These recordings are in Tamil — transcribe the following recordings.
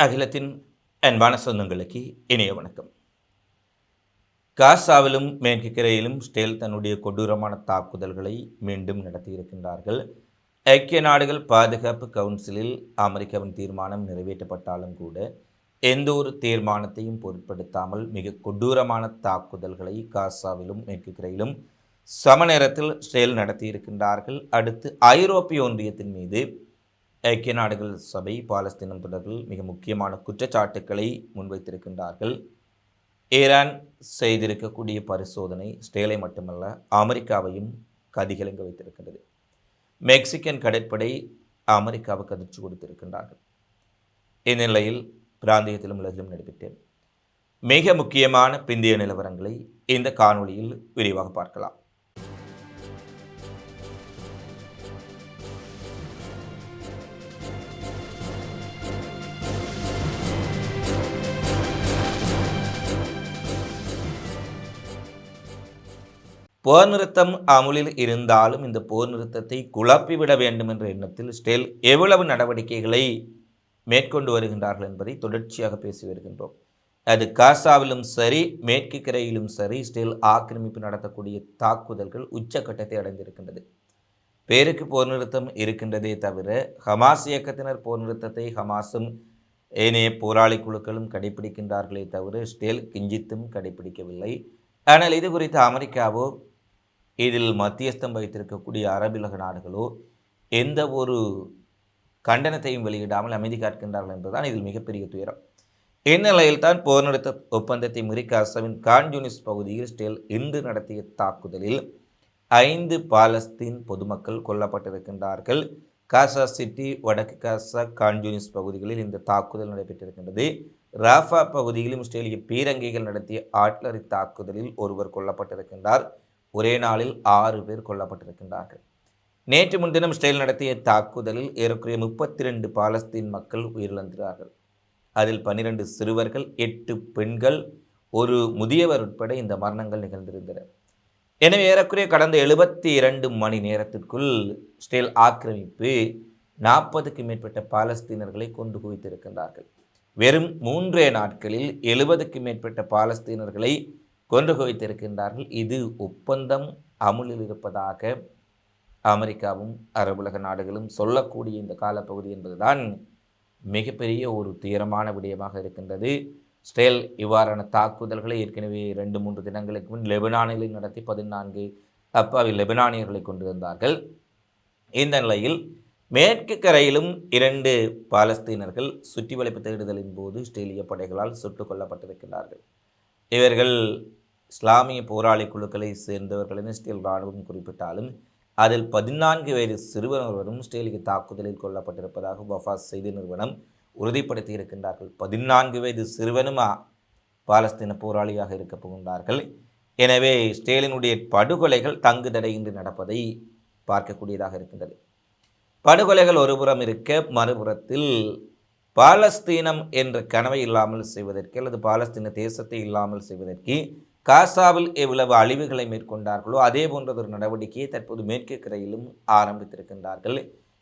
அகிலத்தின் அன்பான சொந்தங்களுக்கு இனிய வணக்கம். காசாவிலும் மேற்கு கரையிலும் ஸ்டேல் தன்னுடைய கொடூரமான தாக்குதல்களை மீண்டும் நடத்தியிருக்கின்றார்கள் ஐக்கிய நாடுகள் பாதுகாப்பு கவுன்சிலில் அமெரிக்காவின் தீர்மானம் நிறைவேற்றப்பட்டாலும் கூட எந்த ஒரு தீர்மானத்தையும் பொருட்படுத்தாமல் மிக கொடூரமான தாக்குதல்களை காசாவிலும் மேற்கு கரையிலும் சம நேரத்தில் ஸ்டேல் நடத்தியிருக்கின்றார்கள் அடுத்து ஐரோப்பிய ஒன்றியத்தின் மீது ஐக்கிய நாடுகள் சபை பாலஸ்தீனம் தொடர்பில் மிக முக்கியமான குற்றச்சாட்டுக்களை முன்வைத்திருக்கின்றார்கள். ஈரான் செய்திருக்கக்கூடிய பரிசோதனை ஸ்டேலை மட்டுமல்ல அமெரிக்காவையும் கதிகலங்க வைத்திருக்கின்றது. மெக்சிகன் கடற்படை அமெரிக்காவுக்கு அதிர்ச்சி கொடுத்திருக்கின்றார்கள். இந்நிலையில் பிராந்தியத்திலும் உலகிலும் நடைபெற்ற மிக முக்கியமான பிந்திய நிலவரங்களை இந்த காணொளியில் விரிவாக பார்க்கலாம். போர் நிறுத்தம் அமுலில் இருந்தாலும் இந்த போர் நிறுத்தத்தை குழப்பிவிட வேண்டும் என்ற எண்ணத்தில் ஸ்டேல் எவ்வளவு நடவடிக்கைகளை மேற்கொண்டு வருகின்றார்கள் என்பதை தொடர்ச்சியாக பேசி வருகின்றோம். அது காசாவிலும் சரி மேற்கு கரையிலும் சரி ஸ்டேல் ஆக்கிரமிப்பு நடத்தக்கூடிய தாக்குதல்கள் உச்சக்கட்டத்தை அடைந்திருக்கின்றது. பேருக்கு போர் நிறுத்தம் இருக்கின்றதே தவிர ஹமாஸ் இயக்கத்தினர் போர் நிறுத்தத்தை ஹமாஸும் ஏனைய போராளி குழுக்களும் கடைபிடிக்கின்றார்களே தவிர ஸ்டேல் கிஞ்சித்தும் கடைபிடிக்கவில்லை. ஆனால் இது குறித்து அமெரிக்காவோ இதில் மத்தியஸ்தம் வைத்திருக்கக்கூடிய அரபிலக நாடுகளோ எந்த ஒரு கண்டனத்தையும் வெளியிடாமல் அமைதி காக்கின்றார்கள் என்பதுதான் இதில் மிகப்பெரிய துயரம். இந்நிலையில் தான் போர் நிறுத்த ஒப்பந்தத்தை மீறி காசாவின் கான்யூனிஸ் பகுதியில் ஸ்டேல் இன்று நடத்திய தாக்குதலில் ஐந்து பாலஸ்தீன் பொதுமக்கள் கொல்லப்பட்டிருக்கின்றார்கள். காசா சிட்டி வடக்கு காசா கான்ஜூனிஸ் பகுதிகளில் இந்த தாக்குதல் நடைபெற்றிருக்கின்றது. ராஃபா பகுதியிலும் இஸ்ரேலிய பீரங்கிகள் நடத்திய ஆட்லரி தாக்குதலில் ஒருவர் கொல்லப்பட்டிருக்கின்றார். ஒரே நாளில் ஆறு பேர் கொல்லப்பட்டிருக்கின்றார்கள். நேற்று முன்தினம் இஸ்ரேல் நடத்திய தாக்குதலில் ஏறக்குறைய முப்பத்தி ரெண்டு பாலஸ்தீன் மக்கள் உயிரிழந்தார்கள் அதில் பன்னிரண்டு சிறுவர்கள் எட்டு பெண்கள் ஒரு முதியவர் உட்பட இந்த மரணங்கள் நிகழ்ந்திருந்தன. எனவே ஏறக்குறைய கடந்த எழுபத்தி இரண்டு மணி நேரத்திற்குள் இஸ்ரேல் ஆக்கிரமிப்பு நாற்பதுக்கு மேற்பட்ட பாலஸ்தீனர்களை கொண்டு குவித்திருக்கின்றார்கள். வெறும் மூன்றே நாட்களில் எழுபதுக்கு மேற்பட்ட பாலஸ்தீனர்களை கொண்டு குவித்திருக்கின்றார்கள். இது ஒப்பந்தம் அமுலில் இருப்பதாக அமெரிக்காவும் அரபுலக நாடுகளும் சொல்லக்கூடிய இந்த காலப்பகுதி என்பதுதான் மிகப்பெரிய ஒரு துயரமான விடயமாக இருக்கின்றது. ஸ்டேல் இவ்வாறான தாக்குதல்களை ஏற்கனவே ரெண்டு மூன்று தினங்களுக்கு முன் லெபனானில் நடத்தி பதினான்கு அப்பாவி லெபனானியர்களை கொண்டு வந்தார்கள் இந்த நிலையில் மேற்கு கரையிலும் இரண்டு பாலஸ்தீனர்கள் சுற்றி வளைப்பு தேடுதலின் போது இஸ்ரேலிய படைகளால் சுட்டுக் கொல்லப்பட்டிருக்கிறார்கள் இவர்கள் இஸ்லாமிய போராளி குழுக்களை சேர்ந்தவர்களின் ஸ்டீல் இஸ்ரேல் இராணுவம் குறிப்பிட்டாலும் அதில் பதினான்கு வயது சிறுவன் ஒருவரும் இஸ்ரேலிய தாக்குதலில் கொல்லப்பட்டிருப்பதாக வஃபாஸ் செய்தி நிறுவனம் உறுதிப்படுத்தி இருக்கின்றார்கள். பதினான்கு வயது சிறுவனும் பாலஸ்தீன போராளியாக இருக்க போகின்றார்கள். எனவே ஸ்டேலினுடைய படுகொலைகள் தங்கு தடையின்றி நடப்பதை பார்க்கக்கூடியதாக இருக்கின்றது. படுகொலைகள் ஒருபுறம் இருக்க மறுபுறத்தில் பாலஸ்தீனம் என்ற கனவை இல்லாமல் செய்வதற்கு அல்லது பாலஸ்தீன தேசத்தை இல்லாமல் செய்வதற்கு காசாவில் எவ்வளவு அழிவுகளை மேற்கொண்டார்களோ அதே போன்றதொரு நடவடிக்கையை தற்போது மேற்கு கரையிலும் ஆரம்பித்திருக்கின்றார்கள்.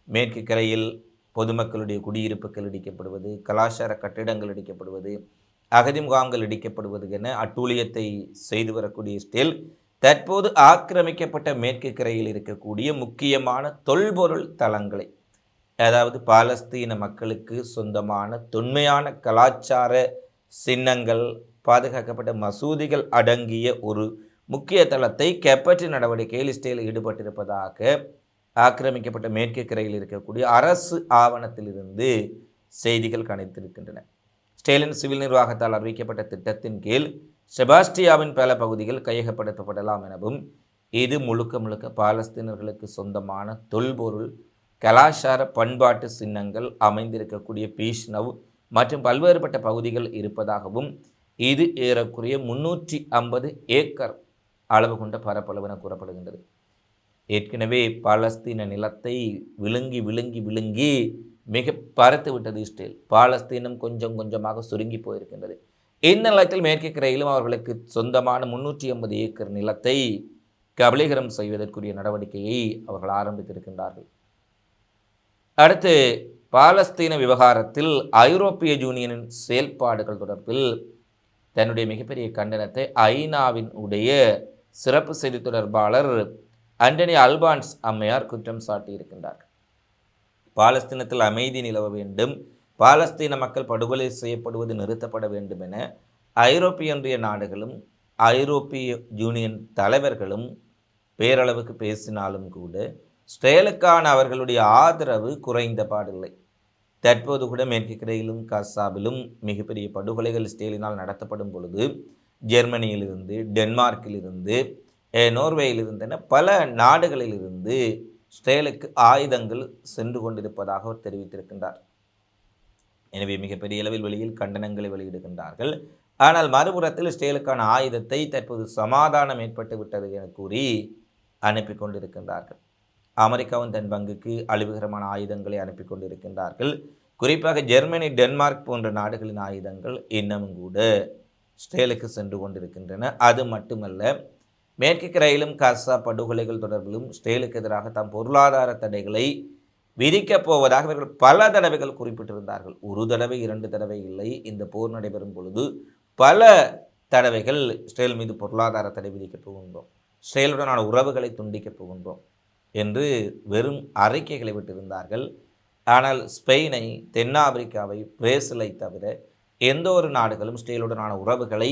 மேற்கு கரையில் பொதுமக்களுடைய குடியிருப்புகள் இடிக்கப்படுவது கலாச்சார கட்டிடங்கள் இடிக்கப்படுவது அகதி முகாம்கள் இடிக்கப்படுவது என அட்டூழியத்தை செய்து வரக்கூடிய ஸ்டேல் தற்போது ஆக்கிரமிக்கப்பட்ட மேற்கு கரையில் இருக்கக்கூடிய முக்கியமான தொல்பொருள் தளங்களை அதாவது பாலஸ்தீன மக்களுக்கு சொந்தமான தொன்மையான கலாச்சார சின்னங்கள் பாதுகாக்கப்பட்ட மசூதிகள் அடங்கிய ஒரு முக்கிய தளத்தை கைப்பற்றி நடவடிக்கையில் இஸ்ரேல் ஈடுபட்டிருப்பதாக ஆக்கிரமிக்கப்பட்ட மேற்கு கரையில் இருக்கக்கூடிய அரசு ஆவணத்திலிருந்து செய்திகள் கணித்திருக்கின்றன. ஸ்டேலின் சிவில் நிர்வாகத்தால் அறிவிக்கப்பட்ட திட்டத்தின் கீழ் செபாஸ்டியாவின் பல பகுதிகள் கையகப்படுத்தப்படலாம் எனவும் இது முழுக்க முழுக்க பாலஸ்தீனர்களுக்கு சொந்தமான தொல்பொருள் கலாச்சார பண்பாட்டு சின்னங்கள் அமைந்திருக்கக்கூடிய பீஷ்னவ் மற்றும் பல்வேறுபட்ட பகுதிகள் இருப்பதாகவும் இது ஏறக்குறைய முன்னூற்றி ஐம்பது ஏக்கர் அளவு கொண்ட பரப்பளவு என கூறப்படுகின்றது. ஏற்கனவே பாலஸ்தீன நிலத்தை விழுங்கி விழுங்கி விழுங்கி மிக பறத்து விட்டது இஸ்ரேல். பாலஸ்தீனம் கொஞ்சம் கொஞ்சமாக சுருங்கி போயிருக்கின்றது. இந்த நிலத்தில் மேற்கு கரையிலும் அவர்களுக்கு சொந்தமான முன்னூற்றி ஐம்பது ஏக்கர் நிலத்தை கபலீகரம் செய்வதற்குரிய நடவடிக்கையை அவர்கள் ஆரம்பித்திருக்கின்றார்கள். அடுத்து பாலஸ்தீன விவகாரத்தில் ஐரோப்பிய யூனியனின் செயல்பாடுகள் தொடர்பில் தன்னுடைய மிகப்பெரிய கண்டனத்தை ஐநாவின் உடைய சிறப்பு செய்தி தொடர்பாளர் அண்டனி அல்பான்ஸ் அம்மையார் குற்றம் சாட்டியிருக்கின்றார். பாலஸ்தீனத்தில் அமைதி நிலவ வேண்டும் பாலஸ்தீன மக்கள் படுகொலை செய்யப்படுவது நிறுத்தப்பட வேண்டும் என ஐரோப்பிய ஒன்றிய நாடுகளும் ஐரோப்பிய யூனியன் தலைவர்களும் பேரளவுக்கு பேசினாலும் கூட ஸ்ரேலுக்கான அவர்களுடைய ஆதரவு குறைந்த பாடில்லை. தற்போது கூட மேற்கு கரையிலும் கசாபிலும் மிகப்பெரிய படுகொலைகள் ஸ்டேலினால் நடத்தப்படும் பொழுது ஜெர்மனியிலிருந்து டென்மார்க்கிலிருந்து நோர்வேயிலிருந்து என பல நாடுகளிலிருந்து ஸ்டேலுக்கு ஆயுதங்கள் சென்று கொண்டிருப்பதாக அவர் தெரிவித்திருக்கின்றார். எனவே மிகப்பெரிய அளவில் வெளியில் கண்டனங்களை வெளியிடுகின்றார்கள். ஆனால் மறுபுறத்தில் ஸ்டேலுக்கான ஆயுதத்தை தற்போது சமாதானம் ஏற்பட்டு விட்டது என கூறி அனுப்பி கொண்டிருக்கின்றார்கள். அமெரிக்காவும் தன் பங்குக்கு அழிவுகரமான ஆயுதங்களை அனுப்பி கொண்டிருக்கின்றார்கள். குறிப்பாக ஜெர்மனி டென்மார்க் போன்ற நாடுகளின் ஆயுதங்கள் இன்னமும் கூட இஸ்ரேலுக்கு சென்று கொண்டிருக்கின்றன. அது மட்டுமல்ல மேற்கு கரையிலும் காசா படுகொலைகள் தொடர்பிலும் இஸ்ரேலுக்கு எதிராக தாம் பொருளாதார தடைகளை விதிக்கப் போவதாக இவர்கள் பல தடவைகள் குறிப்பிட்டிருந்தார்கள். ஒரு தடவை இரண்டு தடவை இல்லை. இந்த போர் நடைபெறும் பொழுது பல தடவைகள் இஸ்ரேல் மீது பொருளாதார தடை விதிக்கப் போகின்றோம். இஸ்ரேலுடனான உறவுகளை துண்டிக்கப் போகின்றோம். என்று வெறும் அறிக்கைகளை விட்டிருந்தார்கள். ஆனால் ஸ்பெயினை தென்னாப்பிரிக்காவை பிரேசிலை தவிர எந்த ஒரு நாடுகளும் ஸ்டீலுடனான உறவுகளை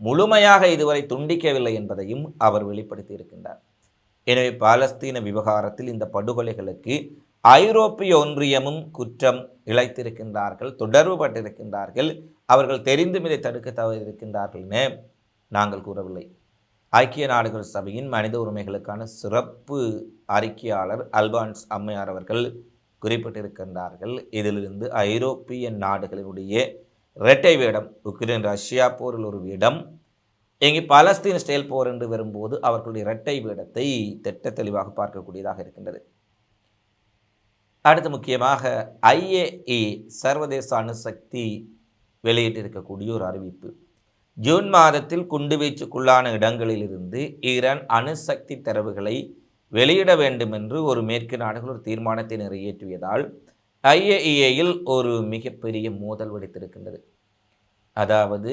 முழுமையாக இதுவரை துண்டிக்கவில்லை என்பதையும் அவர் வெளிப்படுத்தி இருக்கின்றார் எனவே பாலஸ்தீன விவகாரத்தில் இந்த படுகொலைகளுக்கு ஐரோப்பிய ஒன்றியமும் குற்றம் இழைத்திருக்கின்றார்கள் தொடர்புபட்டிருக்கின்றார்கள். அவர்கள் தெரிந்தும் இதை தடுக்க தவறியிருக்கின்றார்கள்னு நாங்கள் கூறவில்லை. ஐக்கிய நாடுகள் சபையின் மனித உரிமைகளுக்கான சிறப்பு அறிக்கையாளர் அல்பான்ஸ் அம்மையார் அவர்கள் குறிப்பிட்டிருக்கின்றார்கள். இதிலிருந்து ஐரோப்பிய நாடுகளினுடைய இரட்டை வேடம் உக்ரைன் ரஷ்யா போரில் ஒரு வேடம் இங்கே பாலஸ்தீன் ஸ்டேல் போர் என்று வரும்போது அவர்களுடைய இரட்டை வேடத்தை திட்ட தெளிவாக பார்க்கக்கூடியதாக இருக்கின்றது. அடுத்து முக்கியமாக ஐஏஇ சர்வதேச அணுசக்தி வெளியிட்டிருக்கக்கூடிய ஒரு அறிவிப்பு. ஜூன் மாதத்தில் குண்டுவீச்சுக்குள்ளான இடங்களிலிருந்து ஈரான் அணுசக்தி தரவுகளை வெளியிட வேண்டும் என்று ஒரு மேற்கு நாடுகள் ஒரு தீர்மானத்தை நிறைவேற்றியதால் ஐஏஇஏயில் ஒரு மிகப்பெரிய மோதல் வெடித்திருக்கின்றது. அதாவது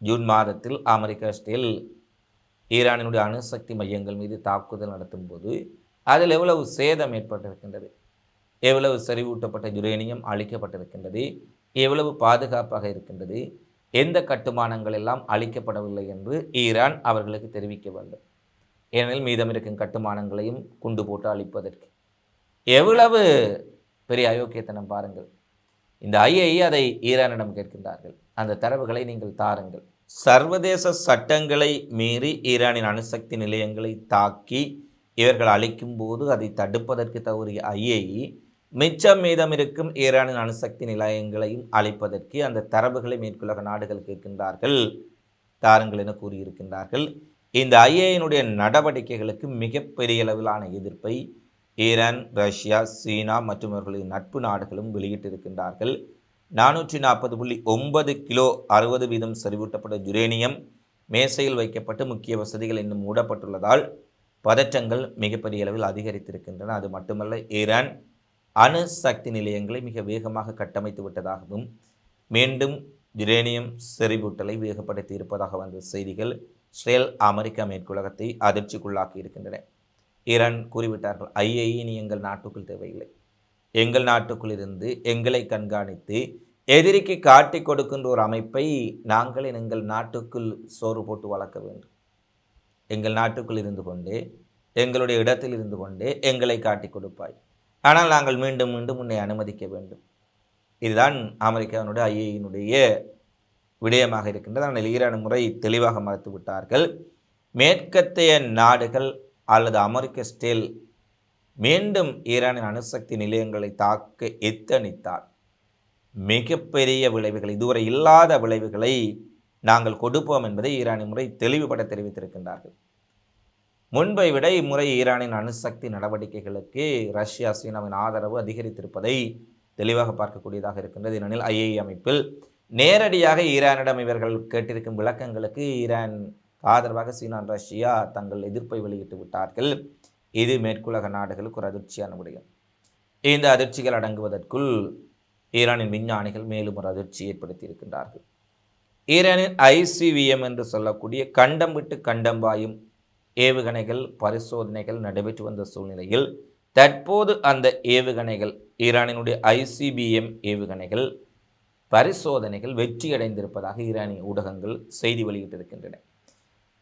ஜூன் மாதத்தில் அமெரிக்கா ஸ்டீல் ஈரானினுடைய அணுசக்தி மையங்கள் மீது தாக்குதல் நடத்தும் போது அதில் எவ்வளவு சேதம் ஏற்பட்டிருக்கின்றது எவ்வளவு செறிவூட்டப்பட்ட யுரேனியம் அழிக்கப்பட்டிருக்கின்றது எவ்வளவு பாதுகாப்பாக இருக்கின்றது எந்த கட்டுமானங்கள் எல்லாம் அழிக்கப்படவில்லை என்று ஈரான் அவர்களுக்கு தெரிவிக்க வேண்டும். ஏனெனில் மீதம் இருக்கும் கட்டுமானங்களையும் குண்டு போட்டு அழிப்பதற்கு. எவ்வளவு பெரிய அயோக்கியத்தனம் பாருங்கள். இந்த ஐஐ அதை ஈரானிடம் கேட்கின்றார்கள். அந்த தரவுகளை நீங்கள் தாருங்கள். சர்வதேச சட்டங்களை மீறி ஈரானின் அணுசக்தி நிலையங்களை தாக்கி இவர்கள் அழிக்கும் போது அதை தடுப்பதற்கு தவறிய ஐஏஇ மிச்சம் மீதம் இருக்கும் ஈரானின் அணுசக்தி நிலையங்களையும் அழைப்பதற்கு அந்த தரவுகளை மேற்குலக நாடுகள் கேட்கின்றார்கள். தாருங்கள் என கூறியிருக்கின்றார்கள். இந்த ஐஏயினுடைய நடவடிக்கைகளுக்கு மிகப்பெரிய அளவிலான எதிர்ப்பை ஈரான் ரஷ்யா சீனா மற்றும் அவர்களின் நட்பு நாடுகளும் வெளியிட்டிருக்கின்றார்கள். நானூற்றி நாற்பது புள்ளி ஒன்பது கிலோ அறுபது வீதம் செறிவூட்டப்பட்ட யுரேனியம் மேசையில் வைக்கப்பட்டு முக்கிய வசதிகள் இன்னும் மூடப்பட்டுள்ளதால் பதற்றங்கள் மிகப்பெரிய அளவில் அதிகரித்திருக்கின்றன. அது மட்டுமல்ல ஈரான் அணு சக்தி நிலையங்களை மிக வேகமாக கட்டமைத்து விட்டதாகவும் மீண்டும் யுரேனியம் செறிவூட்டலை வேகப்படுத்தி இருப்பதாக வந்த செய்திகள் இஸ்ரேல் அமெரிக்கா மேற்குலகத்தை அதிர்ச்சிக்குள்ளாக்கி இருக்கின்றன. ஈரான் கூறிவிட்டார்கள் ஐஏஇ நீ எங்கள் நாட்டுக்குள் தேவையில்லை. எங்கள் நாட்டுக்குள் இருந்து எங்களை கண்காணித்து எதிரிக்கு காட்டிக் கொடுக்கின்ற ஒரு அமைப்பை நாங்களே எங்கள் நாட்டுக்குள் சோறு போட்டு வளர்க்க வேண்டும். எங்கள் நாட்டுக்குள் இருந்து கொண்டே எங்களுடைய இடத்தில் இருந்து கொண்டே எங்களை காட்டிக் கொடுப்பாய். ஆனால் நாங்கள் மீண்டும் மீண்டும் உன்னை அனுமதிக்க வேண்டும். இதுதான் அமெரிக்காவினுடைய ஐஏயினுடைய விடயமாக இருக்கின்றது. ஆனால் ஈரான் முறை தெளிவாக மறுத்து விட்டார்கள். மேற்கத்தைய நாடுகள் அல்லது அமெரிக்க ஸ்டேல் மீண்டும் ஈரானின் அணுசக்தி நிலையங்களை தாக்க எத்தனித்தார்? மிகப்பெரிய விளைவுகள் இதுவரை இல்லாத விளைவுகளை நாங்கள் கொடுப்போம் என்பதை ஈரானின் முறை தெளிவுபட தெரிவித்திருக்கின்றார்கள். முன்பை விட இம்முறை ஈரானின் அணுசக்தி நடவடிக்கைகளுக்கு ரஷ்யா சீனாவின் ஆதரவு அதிகரித்திருப்பதை தெளிவாக பார்க்கக்கூடியதாக இருக்கின்றது. ஏனெனில் ஐஏஇ அமைப்பில் நேரடியாக ஈரானிடம் இவர்கள் கேட்டிருக்கும் விளக்கங்களுக்கு ஈரான் ஆதரவாக சீனா ரஷ்யா தங்கள் எதிர்ப்பை வெளியிட்டு விட்டார்கள். இது மேற்குலக நாடுகளுக்கு ஒரு அதிர்ச்சியான விடயம். இந்த அதிர்ச்சிகள் அடங்குவதற்குள் ஈரானின் விஞ்ஞானிகள் மேலும் ஒரு அதிர்ச்சி ஏற்படுத்தி இருக்கின்றார்கள். ஈரானின் ஐசிவிஎம் என்று சொல்லக்கூடிய கண்டம் விட்டு கண்டம் பாயும் ஏவுகணைகள் பரிசோதனைகள் நடைபெற்று வந்த சூழ்நிலையில் தற்போது அந்த ஏவுகணைகள் ஈரானினுடைய ஐசிபிஎம் ஏவுகணைகள் பரிசோதனைகள் வெற்றியடைந்திருப்பதாக ஈரானிய ஊடகங்கள் செய்தி வெளியிட்டிருக்கின்றன.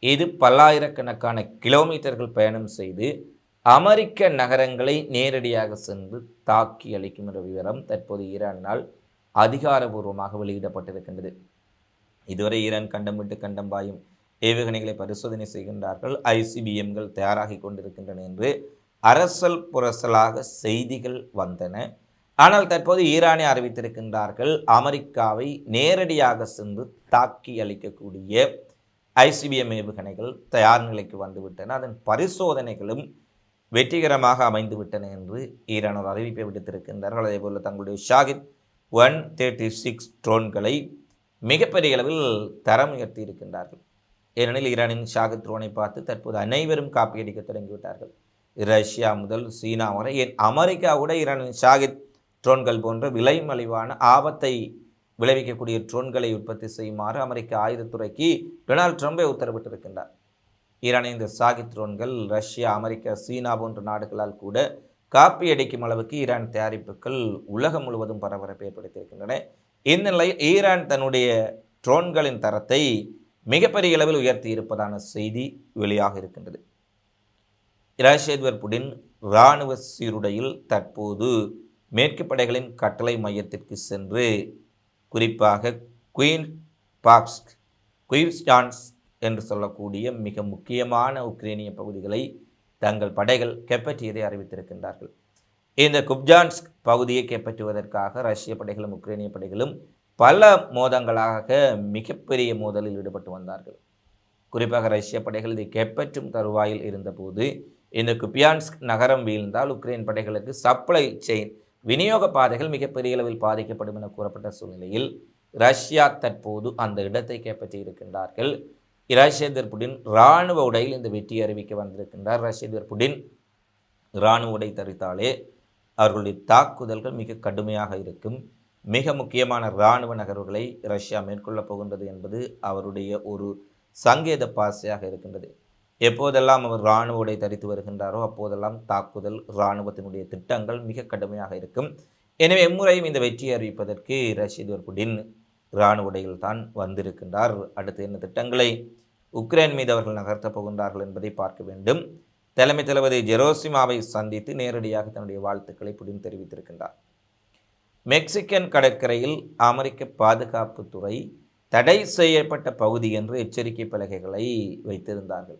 இது பல்லாயிரக்கணக்கான கிலோமீட்டர்கள் பயணம் செய்து அமெரிக்க நகரங்களை நேரடியாக சென்று தாக்கி அளிக்கும் என்ற விவரம் தற்போது ஈரானால் அதிகாரபூர்வமாக வெளியிடப்பட்டிருக்கின்றது. இதுவரை ஈரான் கண்டம் விட்டு கண்டம் பாயும் ஏவுகணைகளை பரிசோதனை செய்கின்றார்கள். ஐசிபிஎம்கள் தயாராகி கொண்டிருக்கின்றன என்று அரசல் புரசலாக செய்திகள் வந்தன. ஆனால் தற்போது ஈரானை அறிவித்திருக்கின்றார்கள் அமெரிக்காவை நேரடியாக சென்று தாக்கி அளிக்கக்கூடிய ஐசிபிஎம் ஏவுகணைகள் தயார் நிலைக்கு வந்துவிட்டன. அதன் பரிசோதனைகளும் வெற்றிகரமாக அமைந்துவிட்டன என்று ஈரானோர் அறிவிப்பை விடுத்திருக்கின்றார்கள். அதேபோல் தங்களுடைய ஷாகித் ஒன் தேர்ட்டி சிக்ஸ் ட்ரோன்களை மிகப்பெரிய அளவில் தரம் உயர்த்தி இருக்கின்றார்கள். ஏனெனில் ஈரானின் ஷாகித் ட்ரோனை பார்த்து தற்போது அனைவரும் காப்பியடிக்க தொடங்கிவிட்டார்கள் ரஷ்யா முதல் சீனா வரை ஏன் அமெரிக்கா கூட ஈரானின் ஷாகித் ட்ரோன்கள் போன்ற விலை மலிவான ஆபத்தை விளைவிக்கக்கூடிய ட்ரோன்களை உற்பத்தி செய்யுமாறு அமெரிக்க ஆயுதத்துறைக்கு டொனால்ட் ட்ரம்பே உத்தரவிட்டிருக்கின்றார். ஈரானின் இந்த சாகித் ட்ரோன்கள் ரஷ்யா அமெரிக்கா சீனா போன்ற நாடுகளால் கூட காப்பி அடிக்கும் அளவுக்கு ஈரான் தயாரிப்புகள் உலகம் முழுவதும் பரபரப்பை ஏற்படுத்தியிருக்கின்றன. இந்நிலையில் ஈரான் தன்னுடைய ட்ரோன்களின் தரத்தை மிகப்பெரிய அளவில் உயர்த்தி இருப்பதான செய்தி வெளியாக இருக்கின்றது. ரஷ்யத்வர் புடின் இராணுவ சீருடையில் தற்போது மேற்கு படைகளின் கட்டளை மையத்திற்கு சென்று குறிப்பாக குயின் பாக்ஸ்க் குயின்ஸ்டான்ஸ் என்று சொல்லக்கூடிய மிக முக்கியமான உக்ரேனிய பகுதிகளை தங்கள் படைகள் கைப்பற்றியதை அறிவித்திருக்கின்றார்கள். இந்த குப்ஜான்ஸ்க் பகுதியை கைப்பற்றுவதற்காக ரஷ்ய படைகளும் உக்ரேனிய படைகளும் பல மோதங்களாக மிகப்பெரிய மோதலில் ஈடுபட்டு வந்தார்கள். குறிப்பாக ரஷ்ய படைகள் இதை கைப்பற்றும் தருவாயில் இருந்தபோது இந்த குப்பியான்ஸ்க் நகரம் வீழ்ந்தால் உக்ரைன் படைகளுக்கு சப்ளை செயின் விநியோக பாதைகள் மிகப்பெரிய அளவில் பாதிக்கப்படும் என கூறப்பட்ட சூழ்நிலையில் ரஷ்யா தற்போது அந்த இடத்தை கைப்பற்றி இருக்கின்றார்கள். ரஷ்யதர் புடின் இராணுவ உடையில் இந்த வெற்றி அறிவிக்க வந்திருக்கின்றார். ரஷ்யதர் புடின் இராணுவ உடை தரித்தாலே அவர்களுடைய தாக்குதல்கள் மிக கடுமையாக இருக்கும். மிக முக்கியமான இராணுவ நகர்வுகளை ரஷ்யா மேற்கொள்ளப் போகின்றது என்பது அவருடைய ஒரு சங்கேத பாசையாக இருக்கின்றது. எப்போதெல்லாம் அவர் இராணுவ உடை தரித்து வருகின்றாரோ அப்போதெல்லாம் தாக்குதல் இராணுவத்தினுடைய திட்டங்கள் மிக கடுமையாக இருக்கும். எனவே எம்முறையும் இந்த வெற்றியை அறிவிப்பதற்கு ரஷ்ய புடின் இராணுவ உடையில் தான் வந்திருக்கின்றார். அடுத்து என்ன திட்டங்களை உக்ரைன் மீது அவர்கள் நகர்த்தப் போகின்றார்கள் என்பதை பார்க்க வேண்டும். தலைமை தளபதி ஜெரோசிமாவை சந்தித்து நேரடியாக தன்னுடைய வாழ்த்துக்களை புடின் தெரிவித்திருக்கின்றார். மெக்சிகன் கடற்கரையில் அமெரிக்க பாதுகாப்புத்துறை தடை செய்யப்பட்ட பகுதி என்று எச்சரிக்கை பலகைகளை வைத்திருந்தார்கள்.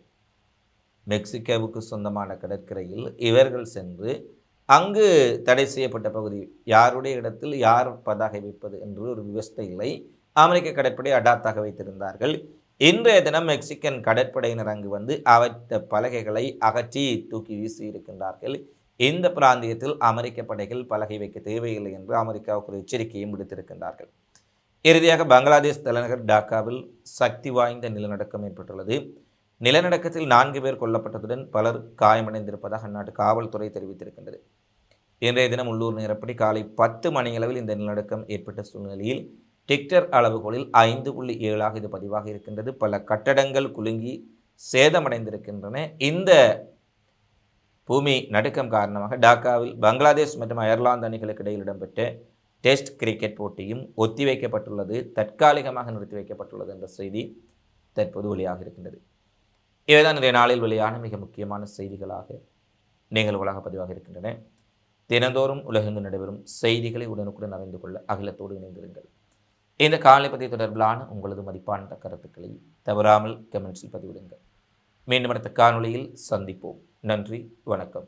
மெக்சிகோவுக்கு சொந்தமான கடற்கரையில் இவர்கள் சென்று அங்கு தடை செய்யப்பட்ட பகுதி யாருடைய இடத்தில் யார் பதாகை வைப்பது என்று ஒரு விவஸ்தை இல்லை அமெரிக்க கடற்படை அடாத்தாக வைத்திருந்தார்கள். இன்றைய தினம் மெக்சிகன் கடற்படையினர் அங்கு வந்து அவற்ற பலகைகளை அகற்றி தூக்கி வீசி இருக்கின்றார்கள். இந்த பிராந்தியத்தில் அமெரிக்க படைகள் பலகை வைக்க தேவையில்லை என்று அமெரிக்காவுக்கு ஒரு எச்சரிக்கையும் விடுத்திருக்கின்றார்கள். இறுதியாக பங்களாதேஷ் தலைநகர் டாக்காவில் சக்தி வாய்ந்த நிலநடுக்கம் ஏற்பட்டுள்ளது. நிலநடுக்கத்தில் நான்கு பேர் கொல்லப்பட்டதுடன் பலர் காயமடைந்திருப்பதாக அந்நாட்டு காவல்துறை தெரிவித்திருக்கின்றது. இன்றைய தினம் உள்ளூர் நேரப்படி காலை பத்து மணியளவில் இந்த நிலநடுக்கம் ஏற்பட்ட சூழ்நிலையில் டிக்டர் அளவுகோலில் ஐந்து புள்ளி ஏழாக இது பதிவாக இருக்கின்றது. பல கட்டடங்கள் குலுங்கி சேதமடைந்திருக்கின்றன. இந்த பூமி நடுக்கம் காரணமாக டாக்காவில் பங்களாதேஷ் மற்றும் அயர்லாந்து அணிகளுக்கு இடையில் இடம்பெற்ற டெஸ்ட் கிரிக்கெட் போட்டியும் ஒத்திவைக்கப்பட்டுள்ளது தற்காலிகமாக நிறுத்தி வைக்கப்பட்டுள்ளது என்ற செய்தி தற்போது வெளியாக இருக்கின்றது. இவைதான் இன்றைய நாளில் வெளியான மிக முக்கியமான செய்திகளாக நீங்கள் உலக பதிவாக இருக்கின்றன. தினந்தோறும் உலகெங்கு நடைபெறும் செய்திகளை உடனுக்குடன் அறிந்து கொள்ள அகிலத்தோடு இணைந்திருங்கள். இந்த காலை பதிவு தொடர்பிலான உங்களது மதிப்பான கருத்துக்களை தவறாமல் கமெண்ட்ஸில் பதிவிடுங்கள். மீண்டும் அடுத்த காணொளியில் சந்திப்போம். நன்றி வணக்கம்.